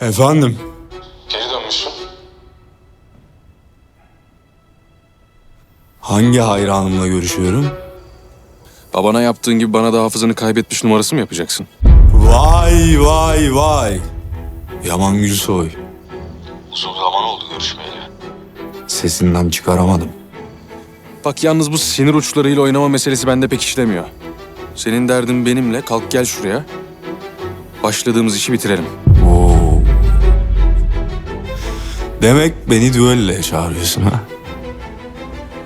Efendim? Geri dönmüşsün. Hangi hayranımla görüşüyorum? Babana yaptığın gibi bana da hafızanı kaybetmiş numarası mı yapacaksın? Vay vay vay. Yaman Gülsoy. Uzun zaman oldu görüşmeyeli. Sesinden çıkaramadım. Bak yalnız bu sinir uçlarıyla oynama meselesi bende pek işlemiyor. Senin derdin benimle. Kalk gel şuraya. Başladığımız işi bitirelim. Demek beni düelloya çağırıyorsun ha?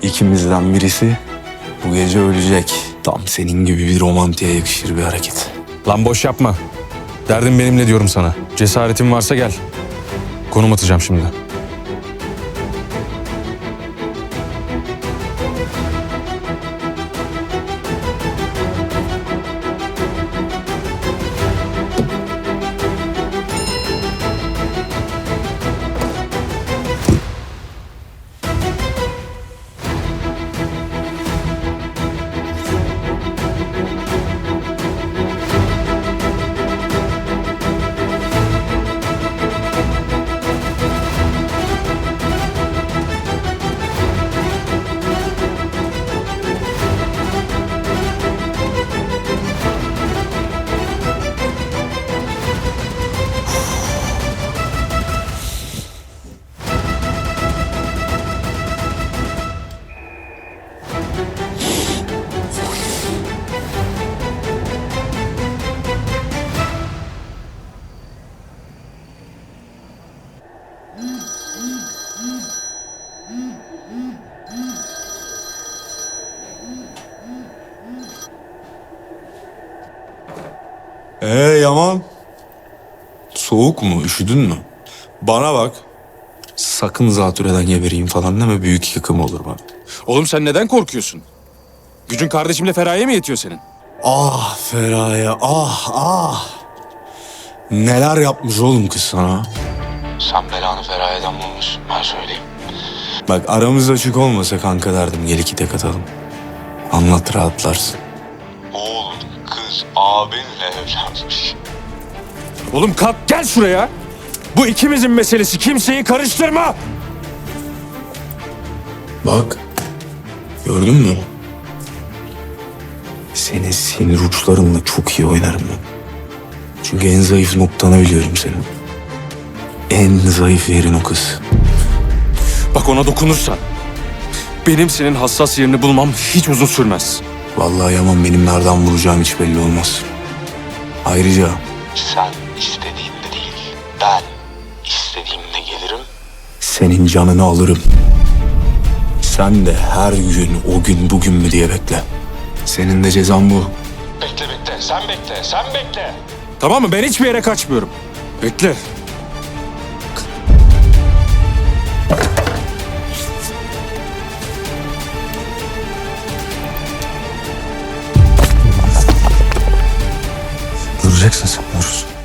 İkimizden birisi bu gece ölecek. Tam senin gibi bir romantiğe yakışır bir hareket. Lan boş yapma. Derdin benimle diyorum sana. Cesaretin varsa gel. Konum atacağım şimdi. Ee Yaman? Soğuk mu? Üşüdün mü? Bana bak. Sakın zatürreden gebereyim falan deme büyük yıkım olur bana. Oğlum sen neden korkuyorsun? Gücün kardeşimle Feraye mi yetiyor senin? Ah Feraye ah ah. Neler yapmış oğlum kız sana? Sen belanı Feraye'den bulmuşsun ben söyleyeyim. Bak aramız açık olmasa kanka derdim gel iki tek atalım. Anlat rahatlarsın. Kız abinle evlenmiş. Oğlum kalk gel şuraya. Bu ikimizin meselesi. Kimseyi karıştırma. Bak. Gördün mü? Senin sinir uçlarınla çok iyi oynarım ben. Çünkü en zayıf noktanı biliyorum senin. En zayıf yerin o kız. Bak ona dokunursan. Benim senin hassas yerini bulmam hiç uzun sürmez. Vallahi Yaman benim nereden vuracağım hiç belli olmaz. Ayrıca Sen istediğinde değil ben istediğimde gelirim. senin canını alırım. Sen de her gün o gün bugün mü diye bekle. Senin de cezan bu. Bekle bekle sen bekle sen bekle. Tamam mı? Ben hiçbir yere kaçmıyorum. Bekle. Duracaksın sen Nuruz.